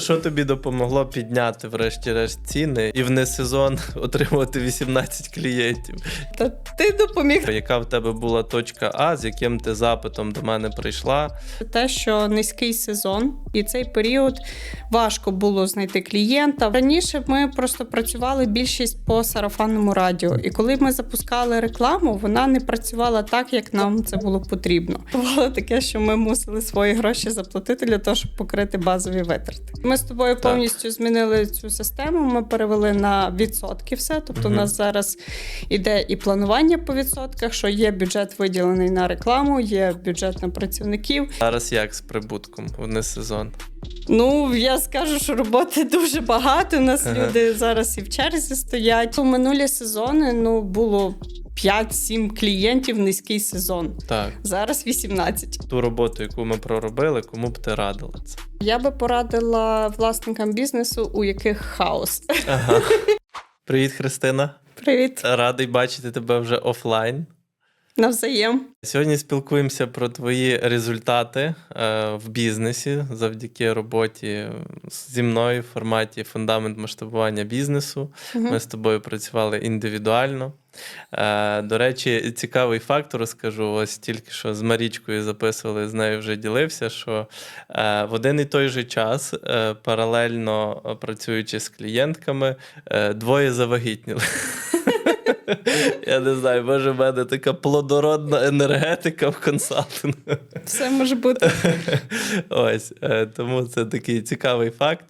Що тобі допомогло підняти, врешті-решт, ціни і в несезон отримувати 18 клієнтів? Та ти допоміг Яка в тебе була точка А, з яким ти запитом до мене прийшла? те, що низький сезон, і цей період важко було знайти клієнта. Раніше ми просто працювали більшість по сарафанному радіо. І коли ми запускали рекламу, вона не працювала так, як нам це було потрібно. Бувало таке, що ми мусили свої гроші заплатити для того, щоб покрити базові витрати. Ми з тобою Так. повністю змінили цю систему. Ми перевели на відсотки все. Тобто, Мгм. у нас зараз іде і планування по відсотках, що є бюджет виділений на рекламу, є бюджет на працівників. Зараз як з прибутком в несезон? Ну, я скажу, що роботи дуже багато. У нас Ага. люди зараз і в черзі стоять. У минулі сезони ну, було 5-7 клієнтів низький сезон. Так, Зараз 18. ту роботу, яку ми проробили, кому б ти радила це? Я би порадила власникам бізнесу, у яких хаос. Ага. Привіт, Христина. Привіт, Радий бачити тебе вже офлайн. навзаєм. Сьогодні спілкуємося про твої результати е, в бізнесі завдяки роботі зі мною в форматі фундамент масштабування бізнесу. Мгм. Ми з тобою працювали індивідуально. Е, До речі, цікавий факт розкажу. Ось тільки що з Марічкою записували, з нею вже ділився, що е, в один і той же час, е, паралельно працюючи з клієнтками, двоє завагітніли. Я не знаю, може, в мене така плодородна енергетика в консалтингу. Все може бути. Ось е, тому це такий цікавий факт.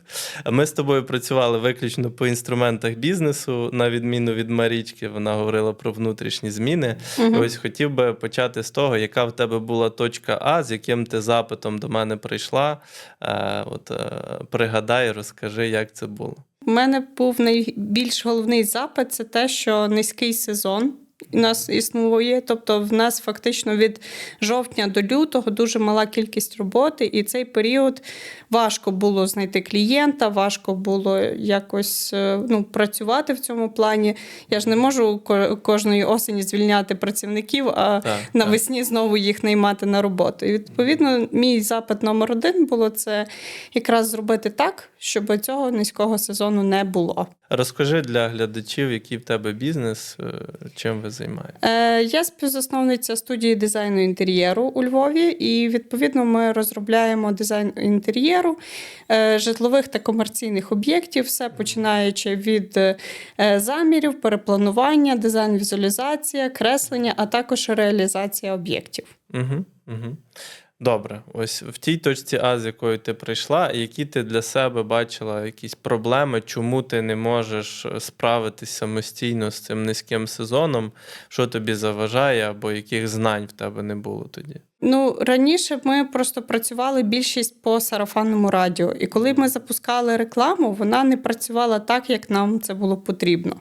Ми з тобою працювали виключно по інструментах бізнесу, на відміну від Марічки, вона говорила про внутрішні зміни. Мгм. Ось хотів би почати з того, яка в тебе була точка А, з яким ти запитом до мене прийшла. Е, От е, пригадай, розкажи, як це було. У мене був найбільш головний запит це те, що низький сезон. У нас існує, тобто в нас фактично від жовтня до лютого дуже мала кількість роботи, і цей період важко було знайти клієнта, важко було якось е, ну, працювати в цьому плані. Я ж не можу ко- кожної осені звільняти працівників, а Так, навесні знову їх наймати на роботу. І відповідно, мій запит номер один було це якраз зробити так, щоб цього низького сезону не було. Розкажи для глядачів, який в тебе бізнес, е, чим ви займаєтесь. Е, я співзасновниця студії дизайну інтер'єру у Львові, і відповідно ми розробляємо дизайн інтер'єру е, житлових та комерційних об'єктів, все починаючи від замірів, перепланування, дизайн візуалізація, креслення, а також реалізація об'єктів. Угу, угу. Добре, ось в тій точці А, з якою ти прийшла, які ти для себе бачила якісь проблеми, чому ти не можеш е, справитись самостійно з цим низьким сезоном, що тобі заважає, або яких знань в тебе не було тоді? Ну, раніше ми просто працювали більшість по сарафанному радіо. І коли ми запускали рекламу, вона не працювала так, як нам це було потрібно.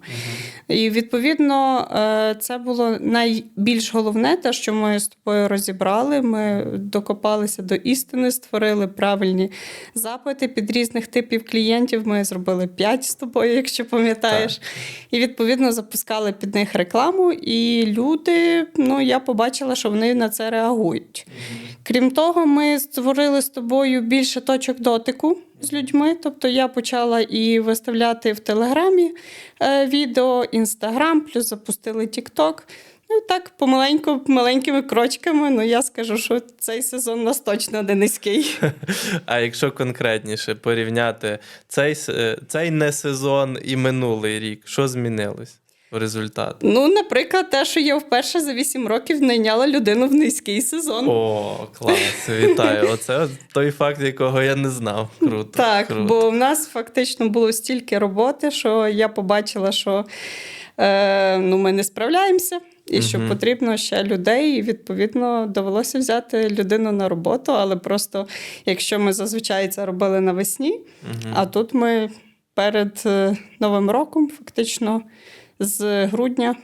І відповідно, е, це було найбільш головне, те, що ми з тобою розібрали. Ми докопалися до істини, створили правильні запити під різних типів клієнтів. Ми зробили п'ять з тобою, якщо пам'ятаєш. І відповідно запускали під них рекламу. І люди, ну я побачила, що вони на це реагують. Крім того, ми створили з тобою більше точок дотику з людьми. Тобто я почала і виставляти в Телеграмі е, відео, Інстаграм, плюс запустили Тікток. Ну і так, помаленьку, маленькими крочками. Ну я скажу, що цей сезон у нас точно не низький. А якщо конкретніше порівняти цей, е, цей не сезон і минулий рік, що змінилось в результаті? Ну, наприклад, те, що я вперше за 8 років найняла людину в низький сезон. О, клас, вітаю. Оце той факт, якого я не знав. Круто. Так, круто. бо в нас фактично було стільки роботи, що я побачила, що е, ну, ми не справляємося, і що потрібно ще людей. І відповідно довелося взяти людину на роботу. Але просто якщо ми зазвичай це робили навесні, а тут ми перед е, Новим роком, фактично з грудня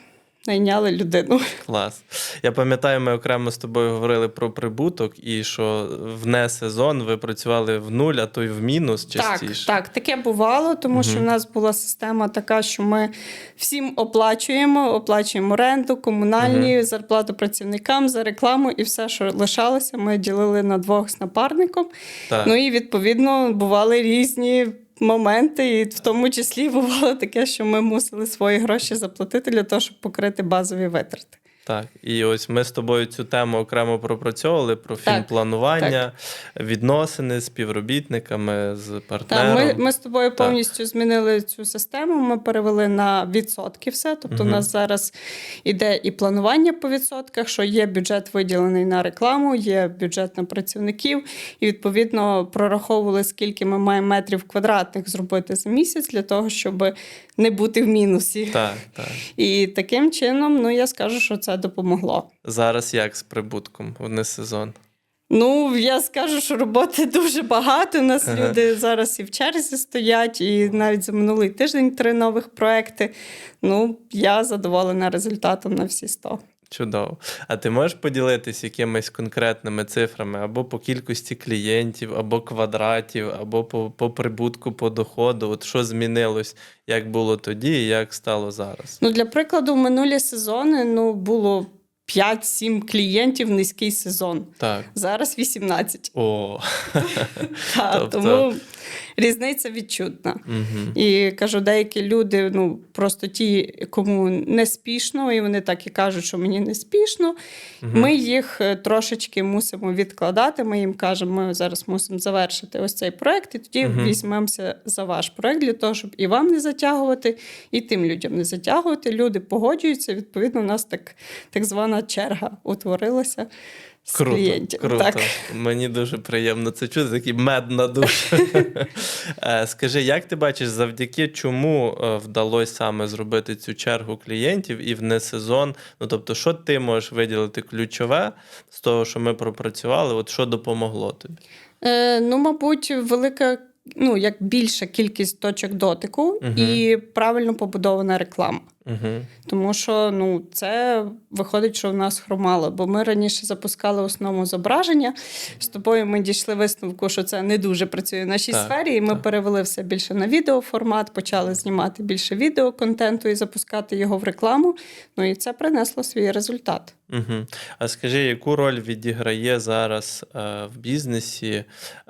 найняли людину. Клас. Я пам'ятаю, ми окремо з тобою говорили про прибуток, і що в не сезон ви працювали в нуль, а то й в мінус частіше. Так, так, таке бувало, тому що в нас була система така, що ми всім оплачуємо, оплачуємо оренду, комунальні, зарплату працівникам за рекламу, і все, що лишалося, ми ділили на двох з напарником. Так. Ну і відповідно бували різні. Моменти, і в тому числі бувало таке, що ми мусили свої гроші заплатити для того, щоб покрити базові витрати. Так, і ось ми з тобою цю тему окремо пропрацьовували про Так, фінпланування, відносини з співробітниками, з Так, ми, ми з тобою Так. повністю змінили цю систему. Ми перевели на відсотки все. Тобто, Мгм. у нас зараз іде і планування по відсотках, що є бюджет виділений на рекламу, є бюджет на працівників, і відповідно прораховували, скільки ми маємо метрів квадратних зробити за місяць для того, щоб не бути в мінусі. Так, так. І таким чином, ну я скажу, що це допомогло. Зараз як з прибутком в сезон? Ну, я скажу, що роботи дуже багато. У нас Ага. люди зараз і в черзі стоять, і навіть за минулий тиждень три нових проекти. Ну, я задоволена результатом на всі 100. Чудово. А ти можеш поділитись якимись конкретними цифрами або по кількості клієнтів, або квадратів, або по, по прибутку, по доходу? От що змінилось, як було тоді і як стало зараз? Ну, для прикладу, в минулі сезони ну, було 5-7 клієнтів низький сезон. Так. Зараз 18. О. Тобто- Тому різниця відчутна. Угу. І кажу, деякі люди, ну просто ті, кому не спішно, і вони так і кажуть, що мені не спішно. Ми їх е, трошечки мусимо відкладати. Ми їм кажемо, ми зараз мусимо завершити ось цей проект, і тоді Мгм. візьмемося за ваш проект для того, щоб і вам не затягувати, і тим людям не затягувати. Люди погоджуються. Відповідно, у нас так, так звана черга утворилася з Круто, клієнтів. круто. Так. Мені дуже приємно це чути, такий мед на душу. Е, Скажи, як ти бачиш, завдяки чому е, вдалося саме зробити цю чергу клієнтів і в несезон? Ну тобто, що ти можеш виділити ключове з того, що ми пропрацювали? От що допомогло тобі? Е, ну, мабуть, велика, ну, як більша кількість точок дотику Мгм. і правильно побудована реклама. Угу. Тому що ну, це виходить, що в нас хромало. Бо ми раніше запускали основу зображення. З тобою ми дійшли висновку, що це не дуже працює в нашій Так, сфері, і ми так. перевели все більше на відеоформат, почали знімати більше відеоконтенту і запускати його в рекламу. Ну і це принесло свій результат. Угу. А скажи, яку роль відіграє зараз е, в бізнесі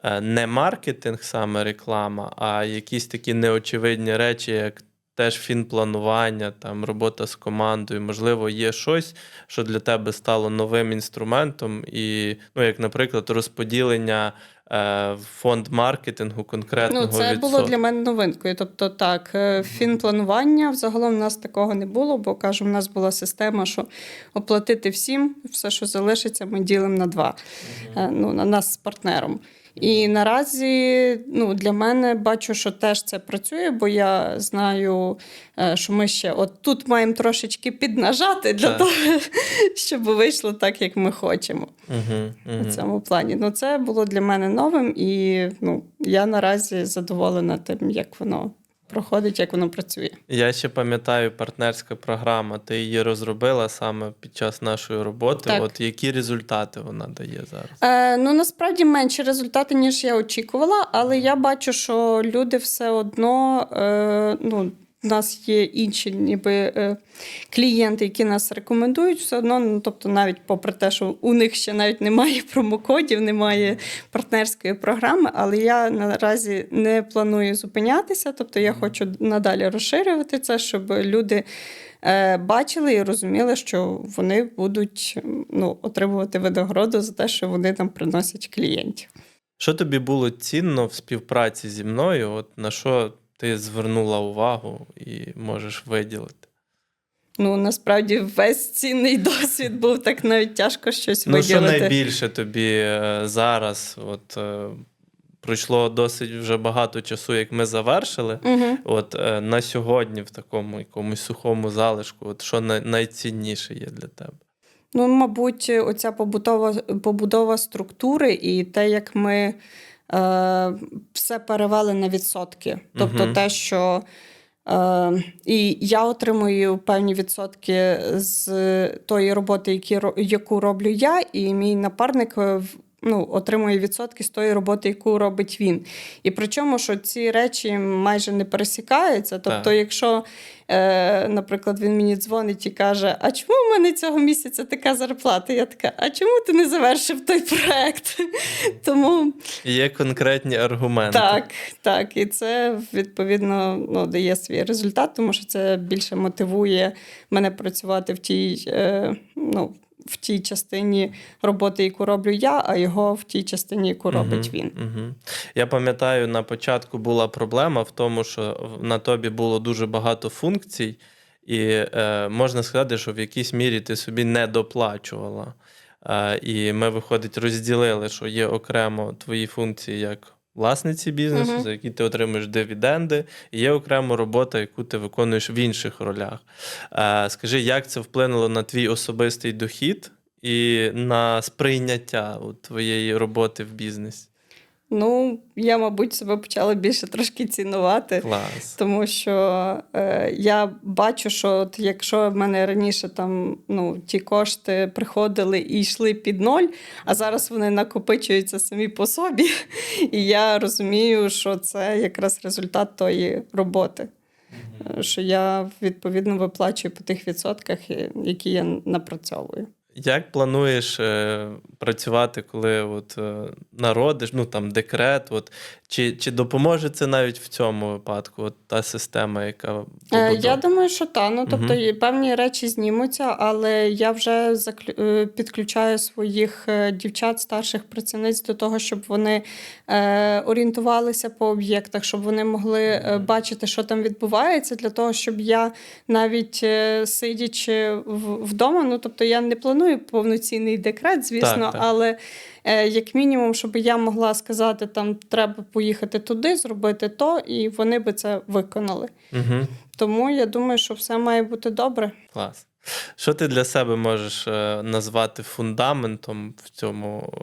е, не маркетинг, саме реклама, а якісь такі неочевидні речі, як теж фінпланування, там робота з командою. Можливо, є щось, що для тебе стало новим інструментом, і, ну, як, наприклад, розподілення е, фонд маркетингу конкретного Ну, це було для мене новинкою. Тобто, так, е, фінпланування взагалом в нас такого не було, бо кажу, в нас була система, що оплатити всім, все, що залишиться, ми ділимо на два. Е, Ну, на нас з партнером. І наразі ну, для мене бачу, що теж це працює, бо я знаю, е, що ми ще от тут маємо трошечки піднажати для Так. того, щоб вийшло так, як ми хочемо Угу, у цьому плані. Ну, це було для мене новим, і ну, я наразі задоволена тим, як воно проходить, як воно працює. Я ще пам'ятаю партнерська програма. Ти її розробила саме під час нашої роботи. Так. От які результати вона дає зараз? Е, ну насправді менші результати, ніж я очікувала, але я бачу, що люди все одно. Е, ну, у нас є інші ніби е, клієнти, які нас рекомендують, все одно, ну тобто, навіть попри те, що у них ще навіть немає промокодів, немає партнерської програми, але я наразі не планую зупинятися. Тобто я хочу надалі розширювати це, щоб люди е, бачили і розуміли, що вони будуть ну, отримувати винагороду за те, що вони нам приносять клієнтів. Що тобі було цінно в співпраці зі мною? От на що ти звернула увагу і можеш виділити? Ну насправді весь цінний досвід був так навіть тяжко щось Ну, що найбільше тобі е, зараз? От е, пройшло досить вже багато часу, як ми завершили. Угу. От е, на сьогодні в такому якомусь сухому залишку, от що найцінніше є для тебе? Ну, мабуть, оця побутова побудова структури і те, як ми все перевели на відсотки. Тобто, угу. те, що Е, і я отримую певні відсотки з тої роботи, які, яку роблю я, і мій напарник е, ну, отримує відсотки з тої роботи, яку робить він. І причому, що ці речі майже не пересікаються. Тобто, Так. якщо, е, наприклад, він мені дзвонить і каже: А чому в мене цього місяця така зарплата? Я така, а чому ти не завершив той проект? Тому Є конкретні аргументи. так, так. І це відповідно ну, дає свій результат, тому що це більше мотивує мене працювати в тій, е, ну, в тій частині роботи, яку роблю я, а його в тій частині, яку робить він. Угу. Я пам'ятаю, на початку була проблема в тому, що на тобі було дуже багато функцій, і е, можна сказати, що в якійсь мірі ти собі не доплачувала. Е, і ми, виходить, розділили, що є окремо твої функції як власниці бізнесу, Мгм. за які ти отримуєш дивіденди, і є окрема робота, яку ти виконуєш в інших ролях. Скажи, як це вплинуло на твій особистий дохід і на сприйняття у твоєї роботи в бізнесі? Ну, я, мабуть, себе почала більше трошки цінувати. Клас. Тому що е, я бачу, що от якщо в мене раніше там ну, ті кошти приходили і йшли під ноль, а зараз вони накопичуються самі по собі. І я розумію, що це якраз результат тої роботи. Е, Що я відповідно виплачую по тих відсотках, які я напрацьовую. Як плануєш е, працювати, коли от, е, народиш, ну там декрет? От, чи, чи допоможе це навіть в цьому випадку? От та система, яка Е. Я думаю, що так. Ну, тобто є певні речі знімуться, але я вже заклю- е, підключаю своїх е, дівчат, старших працівниць до того, щоб вони е, орієнтувалися по об'єктах, щоб вони могли е, бачити, що там відбувається, для того, щоб я навіть е, сидячи вдома, ну тобто я не планую повноцінний декрет, звісно, Так, так. але е, як мінімум, щоб я могла сказати, там треба поїхати туди, зробити то, і вони би це виконали. Угу. Тому я думаю, що все має бути добре. Клас. Що ти для себе можеш е, назвати фундаментом в цьому?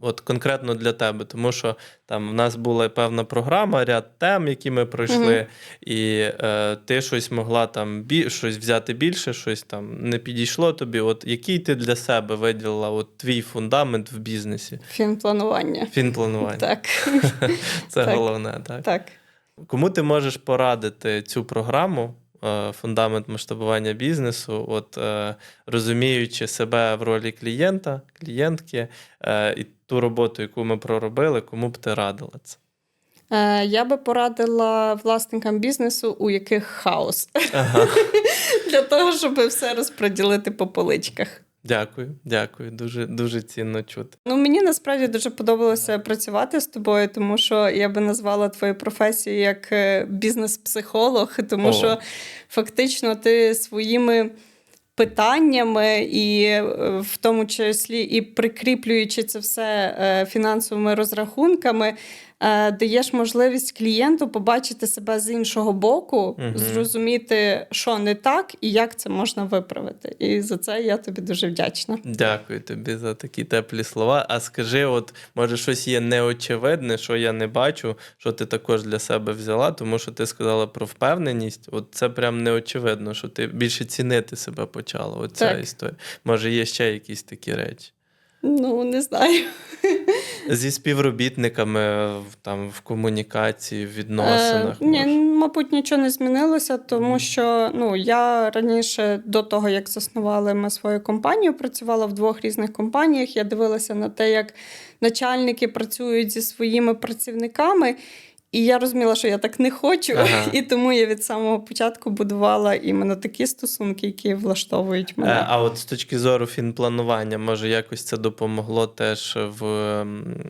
От конкретно для тебе, тому що там в нас була певна програма, ряд тем, які ми пройшли, Мгм. і е, ти щось могла там бі, щось взяти більше, щось там не підійшло тобі. От який ти для себе виділила от твій фундамент в бізнесі? Фінпланування. Фінпланування. Так, Це так. головне, так? так. Кому ти можеш порадити цю програму, фундамент масштабування бізнесу, от е, розуміючи себе в ролі клієнта, клієнтки е, і ту роботу, яку ми проробили, кому б ти радила це? Е, я би порадила власникам бізнесу, у яких хаос, Ага. для того, щоб все розподілити по поличках. Дякую, дякую. Дуже, дуже цінно чути. Ну, мені насправді дуже подобалося працювати з тобою, тому що я би назвала твою професію як е, бізнес-психолог, тому О. що фактично ти своїми питаннями, і е, в тому числі і прикріплюючи це все е, фінансовими розрахунками, даєш можливість клієнту побачити себе з іншого боку, Мгм. зрозуміти, що не так і як це можна виправити. І за це я тобі дуже вдячна. Дякую тобі за такі теплі слова. А скажи, от може щось є неочевидне, що я не бачу, що ти також для себе взяла, тому що ти сказала про впевненість. От це прям неочевидно, що ти більше цінити себе почала. Оця Так. історія. Може, є ще якісь такі речі. Ну, не знаю. Зі співробітниками там в комунікації, в відносинах. Е, ні, мабуть, нічого не змінилося, тому що ну, я раніше, до того, як заснували ми свою компанію, працювала в двох різних компаніях. Я дивилася на те, як начальники працюють зі своїми працівниками. І я розуміла, що я так не хочу, Ага. і тому я від самого початку будувала іменно такі стосунки, які влаштовують мене. Е, А от з точки зору фінпланування, може, якось це допомогло теж в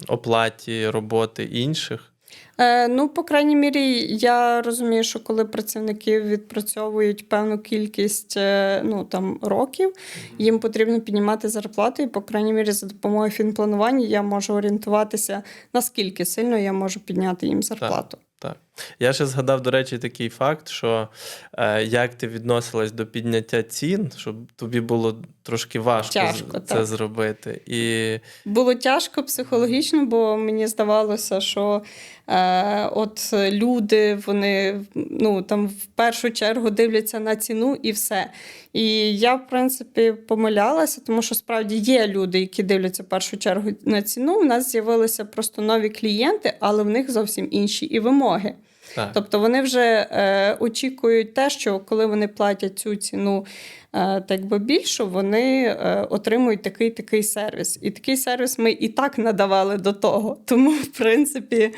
оплаті роботи інших? Е, ну, по крайній мірі, я розумію, що коли працівники відпрацьовують певну кількість е, ну, там, років, їм потрібно піднімати зарплату, і, по крайній мірі, за допомогою фінпланування я можу орієнтуватися, наскільки сильно я можу підняти їм зарплату. Так. Я ще згадав, до речі, такий факт, що е, як ти відносилась до підняття цін, щоб тобі було трошки важко Тяжко, це так. зробити. І Було тяжко психологічно, бо мені здавалося, що е, от люди вони ну, там в першу чергу дивляться на ціну і все. І я, в принципі, помилялася, тому що справді є люди, які дивляться в першу чергу на ціну. У нас з'явилися просто нові клієнти, але в них зовсім інші і вимоги. Так. Тобто вони вже е, очікують те, що коли вони платять цю ціну е, так би більшу, вони е, отримують такий такий сервіс. І такий сервіс ми і так надавали до того. Тому, в принципі,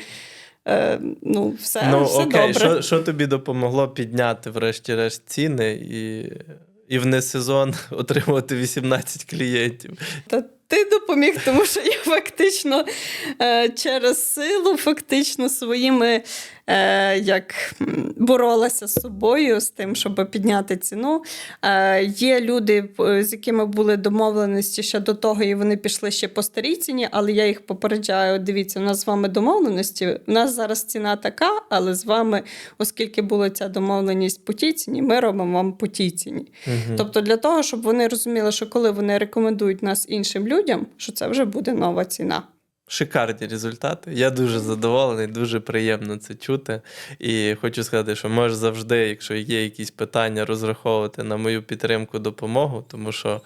е, ну, все, ну все окей, добре. що, що тобі допомогло підняти, врешті-решт, ціни і, і в несезон отримувати 18 клієнтів? Та ти допоміг, тому що я фактично е, через силу, фактично своїми е, як боролася з собою, з тим, щоб підняти ціну. Е, є люди, з якими були домовленості ще до того, і вони пішли ще по старій ціні, але я їх попереджаю: дивіться, у нас з вами домовленості. У нас зараз ціна така, але з вами, оскільки була ця домовленість по тій ціні, ми робимо вам по тій ціні. Мгм. Тобто для того, щоб вони розуміли, що коли вони рекомендують нас іншим людям, що це вже буде нова ціна. Шикарні результати. Я дуже задоволений, дуже приємно це чути. І хочу сказати, що можеш завжди, якщо є якісь питання, розраховувати на мою підтримку, допомогу, тому що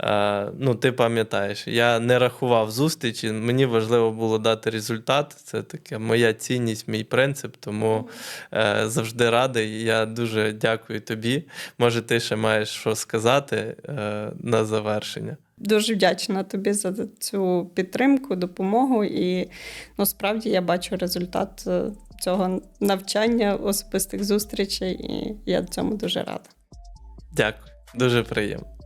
е, ну, ти пам'ятаєш, я не рахував зустрічі, мені важливо було дати результат. Це таке моя цінність, мій принцип. Тому е, завжди радий. Я дуже дякую тобі. Може, ти ще маєш що сказати е, на завершення. Дуже вдячна тобі за цю підтримку, допомогу. І ну, справді я бачу результат е, цього навчання, особистих зустрічей, і я цьому дуже рада. Дякую, дуже приємно.